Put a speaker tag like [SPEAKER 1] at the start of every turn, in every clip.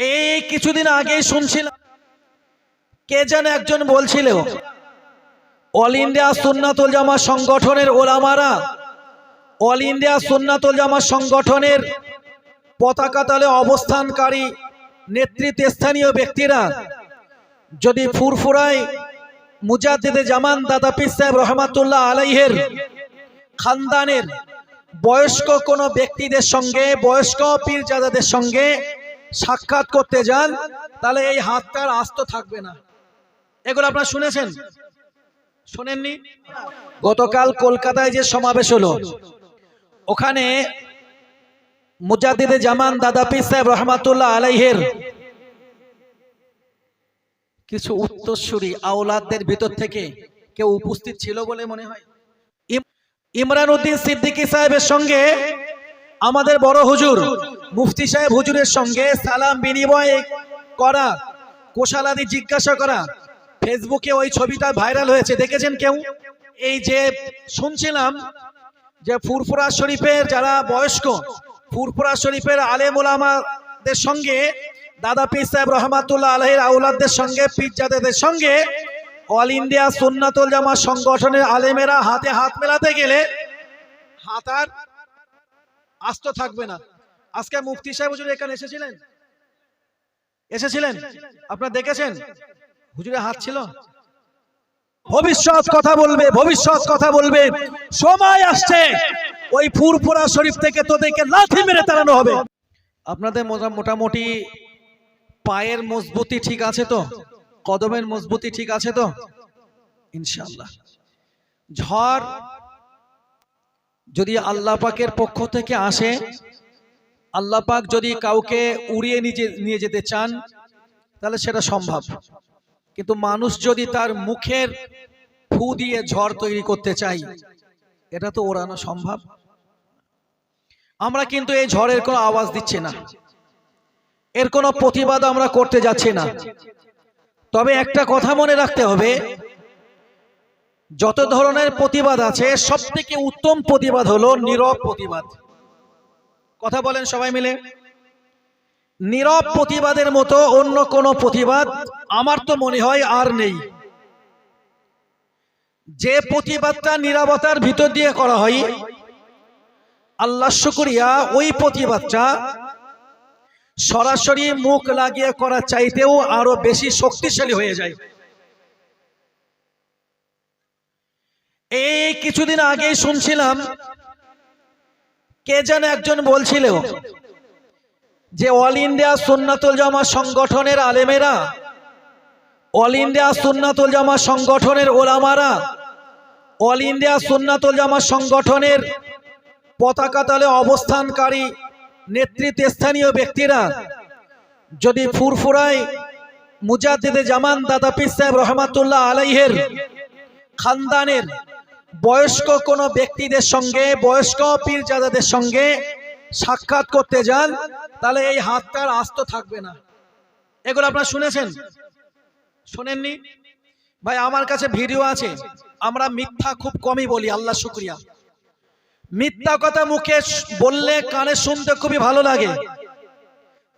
[SPEAKER 1] এই কিছুদিন আগে শুনছিলাম, কে যেন একজন বলছিল অল ইন্ডিয়া সুন্নাতুল জামা সংগঠনের ওলামারা অল ইন্ডিয়া সুন্নাতুল জামা সংগঠনের পতাকা তলে অবস্থানকারী নেতৃত্ব স্থানীয় ব্যক্তিরা, যদি ফুরফুরায় মুজাদ্দিদে জামান দাদা পীর সাহেব রহমাতুল্লাহ আলাইহের খানদানের বয়স্ক কোনো ব্যক্তিদের সঙ্গে, বয়স্ক পীরজাদাদের সঙ্গে সাক্ষাৎ করতে যান, তাহলে এই হাতটার আস্ত থাকবে না। এগুলো আপনারা শুনেছেন? শোনেননি? গতকাল কলকাতায় যে সমাবেশ হলো, ওখানে মুজাদ্দিদে জামান দাদা পীর সাহেব রহমাতুল্লাহ আলাইহের কিছু উত্তরসূরি আওলাদদের ভিতর থেকে কেউ উপস্থিত ছিল বলে মনে হয়। ইম- ইমরান উদ্দিন সিদ্দিকী সাহেবের সঙ্গে আমাদের বড় হুজুর মুফতি সাহেব হুজুরের সঙ্গে সালাম বিনিময় করা, কোশালাদি জিজ্ঞাসা করা। ফেসবুকে ওই ছবিটা ভাইরাল হয়েছে, দেখেছেন কেউ? এই যে শুনছিলাম যে ফুরফুরা শরীফের যারা বয়স্ক, ফুরফুরা শরীফের আলেম ওলামাদের সঙ্গে, দাদা পীর সাহেব রহমাতুল্লাহ আলহের আউলাদদের সঙ্গে পীরজাদেদের সঙ্গে অল ইন্ডিয়া সুন্নাতুল জামা সংগঠনের আলেমেরা হাতে হাত মেলাতে গেলে হাত আর আস্ত থাকবে না। আজকে মুফতি সাহেব হুজুর এখানে এসেছিলেন? এসেছিলেন? আপনারা দেখেছেন? হুজুরের হাত ছিল। ভবিষ্যৎ কথা বলবে, ভবিষ্যৎ কথা বলবে। সময় আসছে। ওই ফুরফুরা শরীফ থেকে তোদেরকে লাথি মেরে তাড়ানো হবে। আপনাদের মোটা- মোটামুটি পায়ের মজবুতি ঠিক আছে তো? কদমের মজবুতি ঠিক আছে তো? ইনশাআল্লাহ। ঝড় যদি আল্লাহ পাকের পক্ষ থেকে আসে আল্লাহ পাক যদি কাউকে উড়িয়ে নিয়ে নিয়ে যেতে চান, তাহলে সেটা সম্ভব। কিন্তু মানুষ যদি তার মুখের ফু দিয়ে ঝড় তৈরি করতে চাই, এটা তো ওড়ানো সম্ভব। আমরা কিন্তু এই ঝড়ের কোনো আওয়াজ দিচ্ছি না। এর কোনো প্রতিবাদ আমরা করতে যাচ্ছি না। তবে একটা কথা মনে রাখতে হবে, যত ধরনের প্রতিবাদ আছে সব থেকে উত্তম প্রতিবাদ হলো নীরব প্রতিবাদ। কথা বলেন সবাই মিলে। নীরব প্রতিবাদের মতো অন্য কোনো প্রতিবাদ আমার তো মনে হয় আর নেই। যে প্রতিবাদটা নীরবতার ভিতর দিয়ে করা হয়, আল্লাহ শুকরিয়া, ওই প্রতিবাদটা সরাসরি মুখ লাগিয়ে করা চাইতেও আরও বেশি শক্তিশালী হয়ে যায়। এই কিছুদিন আগে শুনছিলাম কে যেন একজন বলছিল যে অল ইন্ডিয়া সুন্নাতুল জামা সংগঠনের আলেমেরা, অল ইন্ডিয়া সুন্নাতুল জামা সংগঠনের ওলামারা, অল ইন্ডিয়া সুন্নাতুল জামা সংগঠনের পতাকা তলে অবস্থানকারী নেতৃত্ব স্থানীয় ব্যক্তিরা যদি ফুরফুরায় মুজাদ্দিদে জামান দাদা পিস সাহেব রহমাতুল্লাহ আলাইহের খানদানের বয়স্ক কোনো ব্যক্তিদের সঙ্গে, বয়স্ক পীরজাদাদের সঙ্গে সাক্ষাৎ করতে যান, তাহলে এই হাতটার আস্ত থাকবে না। এগুলো আপনারা শুনেছেন? শোনেননি? ভাই, আমার কাছে ভিডিও আছে। আমরা মিথ্যা খুব কমই বলি, আল্লাহ শুক্রিয়া। মিথ্যা কথা মুখে বললে কানে শুনতে খুবই ভালো লাগে।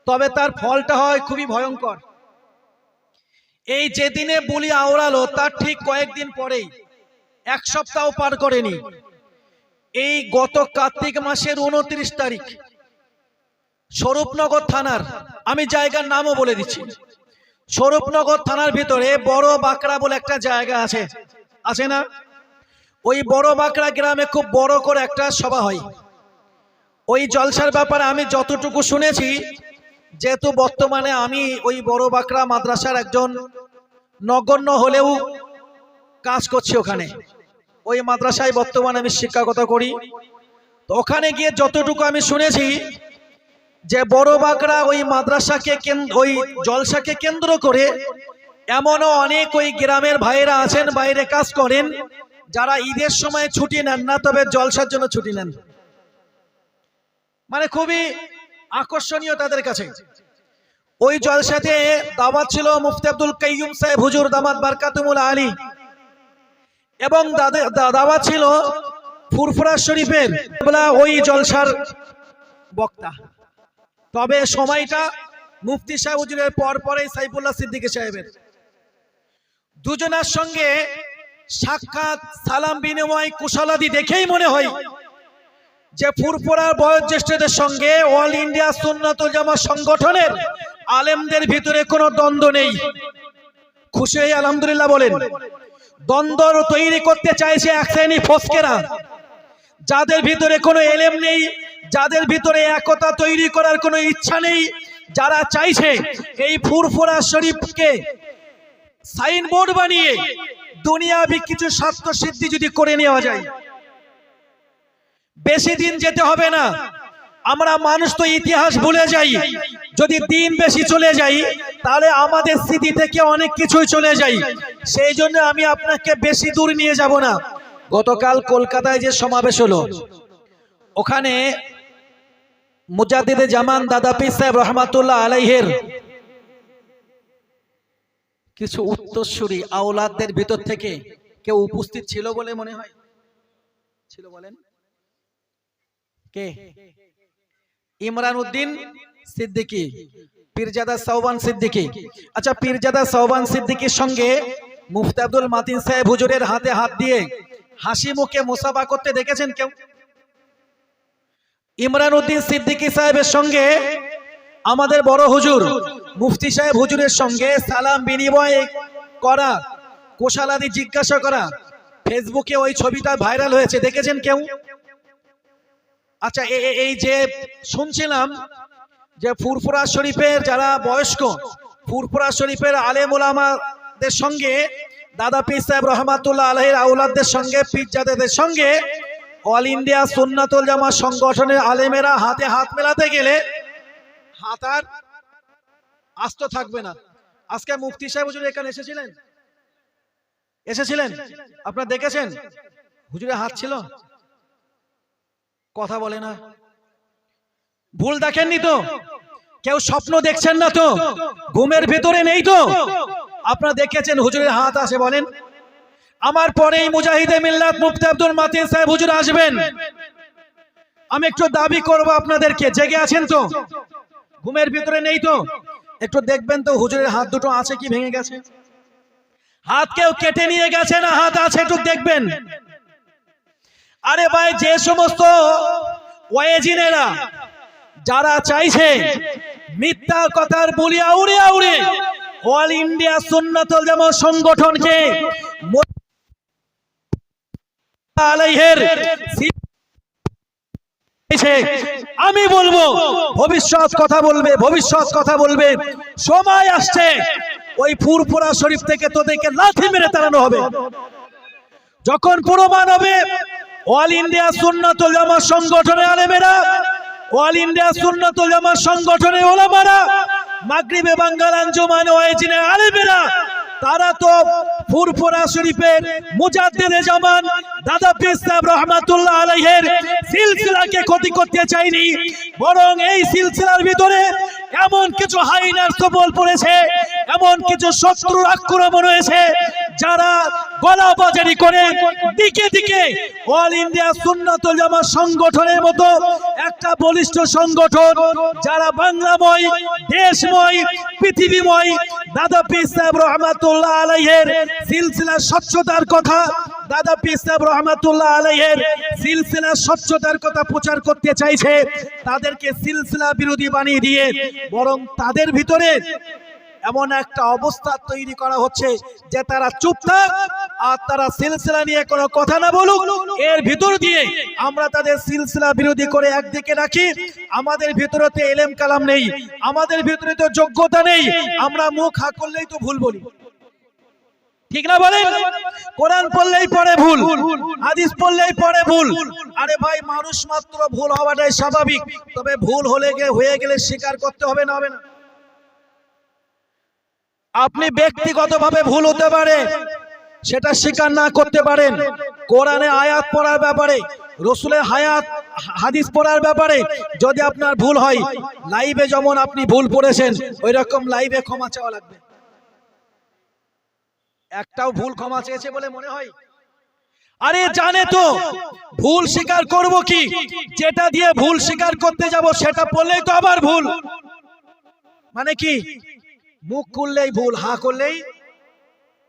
[SPEAKER 1] তবে তার ফলটা হয় খুবই ভয়ঙ্কর। এই যেদিনে বলি আওড়ালো, তার ঠিক কয়েকদিন পরেই এক সপ্তাহ পার করেনি। এই গত কার্তিক মাসের উনত্রিশ তারিখ, স্বরূপনগর থানার, আমি জায়গার নামও বলে দিচ্ছি। স্বরূপনগর থানার ভিতরে বড় বাঁকড়া বলে একটা জায়গা আছে। আছে না? ওই বড় বাঁকড়া গ্রামে খুব বড় করে একটা সভা হয়। ওই জলসার ব্যাপারে আমি যতটুকু শুনেছি, যেহেতু বর্তমানে আমি ওই বড় বাঁকড়া মাদ্রাসার একজন নগণ্য হলেও কাজ করছি ওখানে। ওই মাদ্রাসায় বর্তমানে আমি শিক্ষকতা করি। তো ওখানে গিয়ে যতটুকু আমি শুনেছি যে বড় বাঁকড়া ওই মাদ্রাসাকে ওই জলসাকে কেন্দ্র করে এমনও অনেক ওই গ্রামের ভাইয়েরা আছেন, বাইরে কাজ করেন, যারা ঈদের সময় ছুটি নেন না, তবে জলসার জন্য ছুটি নেন। মানে খুবই আকর্ষণীয় তাদের কাছে। ওই জলসাতে দাওয়াত ছিল মুফতি আব্দুল কাইয়ুম সাহেব, হুজুর দামাত বারকাতুমুল আলী। এবং দাদে- দা- দাওয়াত ছিল ফুরফুরা শরীফের ওই জলসার বক্তা। তবে সময়টা মুফতি সাহেব হুজুরের পর পরেই সাইফুল্লাহ সিদ্দিকী সাহেবের। দুজনার সঙ্গে সাক্ষাৎ সালাম বিনিময় কুশলাদি দেখেই মনে হয় যে ফুরফুরার বয়োজ্যেষ্ঠদের সঙ্গে অল ইন্ডিয়া সুন্নাতুল জামা সংগঠনের আলেমদের ভিতরে কোনো দ্বন্দ্ব নেই। খুশি আলহামদুলিল্লাহ বলেন। দ্বন্দ্ব তৈরি করতে চাইছে এক শ্রেণি ফসকেরা। যাদের ভিতরে কোনো এলেম নেই, যাদের ভিতরে একতা তৈরি করার কোনো ইচ্ছা নেই, যারা চাইছে এই ফুরফুরা শরীফকে সাইনবোর্ড বানিয়ে দুনিয়াবি কিছু স্বাস্থ্য সিদ্ধি যদি করে নেওয়া যায়। বেশি দিন যেতে হবে না। আমরা মানুষ তো ইতিহাস ভুলে যাই। যদি দিন বেশি চলে যাই তাহলে আমাদের স্মৃতি থেকে অনেক কিছুই চলে যাই সেই জন্য আমি আপনাকে বেশি দূর নিয়ে যাব না। গতকাল কলকাতায় যে সমাবেশ হলো, ওখানে মুজাদ্দিদে জামান দাদা পীর সাহেব রহমাতুল্লাহ আলাইহের কিছু উত্তরসূরি আওলাদদের ভিতর থেকে কেউ উপস্থিত ছিল বলে মনে হয়? ছিল বলেন? কে? ইমরান উদ্দিন সিদ্দিকী, পীরজাদা সৌবান সিদ্দিকী। আচ্ছা পীরজাদা সৌবান সিদ্দিকীর সঙ্গে মুফতি আব্দুল মাতিন সাহেব হুজুরের হাতে হাত দিয়ে হাসি মুখে মুসাফা করতে দেখেছেন কেউ? ইমরান উদ্দিন সিদ্দিকী সাহেবের সঙ্গে আমাদের বড় হুজুর মুফতি সাহেব হুজুরের সঙ্গে সালাম বিনিময় করা, কোশালাদি জিজ্ঞাসা করা, ফেসবুকে ওই ছবিটা ভাইরাল হয়েছে, দেখেছেন কেউ? আচ্ছা এই যে শুনছিলাম যে ফুরফুরা শরীফের যারা বয়স্ক, ফুরফুরা শরীফের ওলামাদের সঙ্গে, দাদা পীর সাহেব রহমাতুল্লাহ আলহের আউলাদদের সঙ্গে পীরজাদেদের সঙ্গে, অল ইন্ডিয়া সুন্নাতুল জামা সংগঠনের আলেমেরা হাতে হাত মেলাতে গেলে হাত আর আস্ত থাকবে না। আজকে মুফতি সাহেব হুজুর এখানে এসেছিলেন? এসেছিলেন? আপনারা দেখেছেন? হুজুরের হাত ছিল? কথা বলে না। ভুল দেখেননি তো? কেউ স্বপ্ন দেখছেন না তো? ঘুমের ভেতরে নেই তো? আপনারা দেখেছেন হুজুরের হাত আসে বলেন? আমার পরেই মুজাহিদে মিল্লাত মুফতি আব্দুল মাতিন সাহেব হুজুর আসবেন। আমি একটু দাবি করব আপনাদেরকে, জেগে আছেন তো? ঘুমের ভিতরে নেই তো? একটু দেখবেন তো হুজুরের হাত দুটো আছে কি ভেঙে গেছে? হাত কেউ কেটে নিয়ে গেছে না হাত আছে একটু দেখবেন। আরে ভাই, যে সমস্ত ওয়েজিনেরা যারা চাইছে মিথ্যা কথার বলিয়া আউড়ে আউড়ে অল ইন্ডিয়া সুন্নাতুল জামাত সংগঠনকে। আমি বলব, ভবিষ্যৎ কথা বলবে, ভবিষ্যৎ কথা বলবে সময় আসছে, ওই ফুরফুরা শরীফ থেকে তোদেরকে লাথি মেরে তাড়ানো হবে যখন প্রমাণ হবে অল ইন্ডিয়া সুন্নাতুল জামা সংগঠনের আলেমেরা অল ইন্ডিয়া সুন্নাতুল জামা সংগঠনে ওলামারা মাগরিবে বাঙ্গাল আঞ্জুমান ওয়াইজিনে আলেমেরা তারা তো ফুরফুরা শরীফের মুজাদ্দিদে জামান দাদা পীর রহমাতুল্লাহ আলাইহের সিলসিলাকে ক্ষতি করতে চাইনি, বরং এই সিলসিলার ভিতরে এমন কিছু হাইনার সবল পড়েছে, এমন কিছু শত্রুর আক্রমণ হয়েছে, যারা গলা বাজারি করে দিকে দিকে অল ইন্ডিয়া সুন্নাতুল জামাত সংগঠনের মতো একটা বলিষ্ঠ সংগঠন, যারা বাংলাময়, দেশময়, পৃথিবীময়, দাদা পীর রহমাতুল্লাহ আলাইহের সিলসিলা স্বচ্ছতার কথা দাদা পীর সাহেব রহমাতুল্লাহ আলাইহের সিলসিলা স্বচ্ছতার কথা প্রচার করতে চাইছে, তাদেরকে সিলসিলা বিরোধী বানিয়ে দিয়ে বরং তাদের ভিতরে এমন একটা অবস্থা তৈরি করা হচ্ছে যে তারা চুপ থাক আর তারা সিলসিলা নিয়ে কোনো কথা না বলুক। এর ভিতর দিয়ে আমরা তাদের সিলসিলা বিরোধী করে একদিকে রাখি। আমাদের ভিতরে তো এলেম কালাম নেই, আমাদের ভিতরে তো যোগ্যতা নেই। আমরা মুখ হা করলেই তো ভুল বলি। ঠিক না বলেন? কোরআন পড়লেই পড়ে ভুল, হাদিস পড়লেই পড়ে ভুল। আরে ভাই, মানুষ মাত্র ভুল হওয়াটাই স্বাভাবিক। তবে ভুল হলে গে- হয়ে গেলে স্বীকার করতে হবে না হবে না। আপনি ব্যক্তিগতভাবে ভুল হতে পারে, সেটা স্বীকার না করতে পারেন। কোরআনে আয়াত পড়ার ব্যাপারে রসুলের হায়াত, হাদিস পড়ার ব্যাপারে যদি আপনার ভুল হয়, লাইভে যেমন আপনি ভুল পড়েছেন ওই রকম লাইভে ক্ষমা চাওয়া লাগবে। একটাও ভুল ক্ষমা চেয়েছে বলে মনে হয়? আরে জানে তো ভুল স্বীকার করব কি? যেটা দিয়ে ভুল স্বীকার করতে যাব সেটা বললেই তো আবার ভুল। মানে কি? মুখ খুললেই ভুল হা করলেই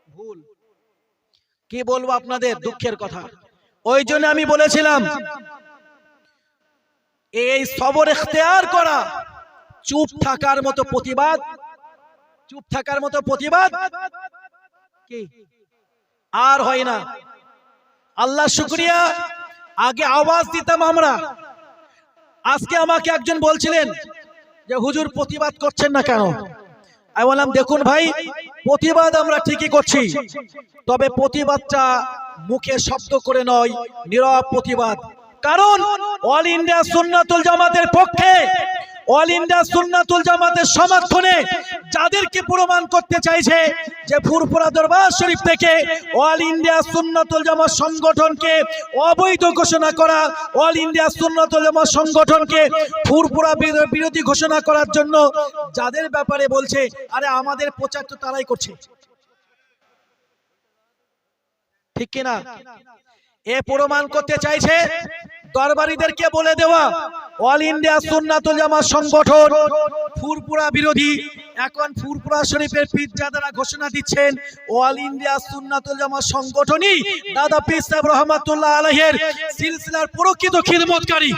[SPEAKER 1] ভুল। কি বলব আপনাদের দুঃখের কথা? ওই জন্য আমি বলেছিলাম এই সবর এখতেয়ার করা চুপ থাকার মতো প্রতিবাদ চুপ থাকার মতো প্রতিবাদ আর হয় না। আল্লাহ শুক্রিয়া। আগে আওয়াজ দিতাম আমরা। আজকে আমাকে একজন বলছিলেন যে, হুজুর, প্রতিবাদ করছেন না কেন? আমি বললাম, দেখুন ভাই, প্রতিবাদ আমরা ঠিকই করছি। তবে প্রতিবাদটা মুখে শব্দ করে নয়, নীরব প্রতিবাদ। কারণ, অল ইন্ডিয়া সুন্নাতুল জামাতের পক্ষে অল ইন্ডিয়া সুন্নাতুল জামাতের সমর্থনে যাদেরকে প্রমাণ করতে চাইছে যে ফুরফুরা দরবার শরীফ থেকে অল ইন্ডিয়া সুন্নাতুল জামাত সংগঠনকে অবৈধ ঘোষণা করা অল ইন্ডিয়া সুন্নাতুল জামাত সংগঠনকে ফুরফুরা বিরো- বিরোধী ঘোষণা করার জন্য যাদের ব্যাপারে বলছে, আরে আমাদের প্রচার তো তারাই করছে। ঠিক কিনা? এ প্রমাণ করতে চাইছে দরবারিদেরকে বলে দেওয়া অল ইন্ডিয়া সুন্নাতুল জামাত সংগঠন ফুরপুরা বিরোধী এখন ফুরপুরা শরীফের পীরজাদারা ঘোষণা দিচ্ছেন অল ইন্ডিয়া সুন্নাতুল জামাত সংগঠনই দাদা পিস সাহেব রহমাতুল্লাহ আলহের সিলসিলার প্রকৃত খিদমতকারী।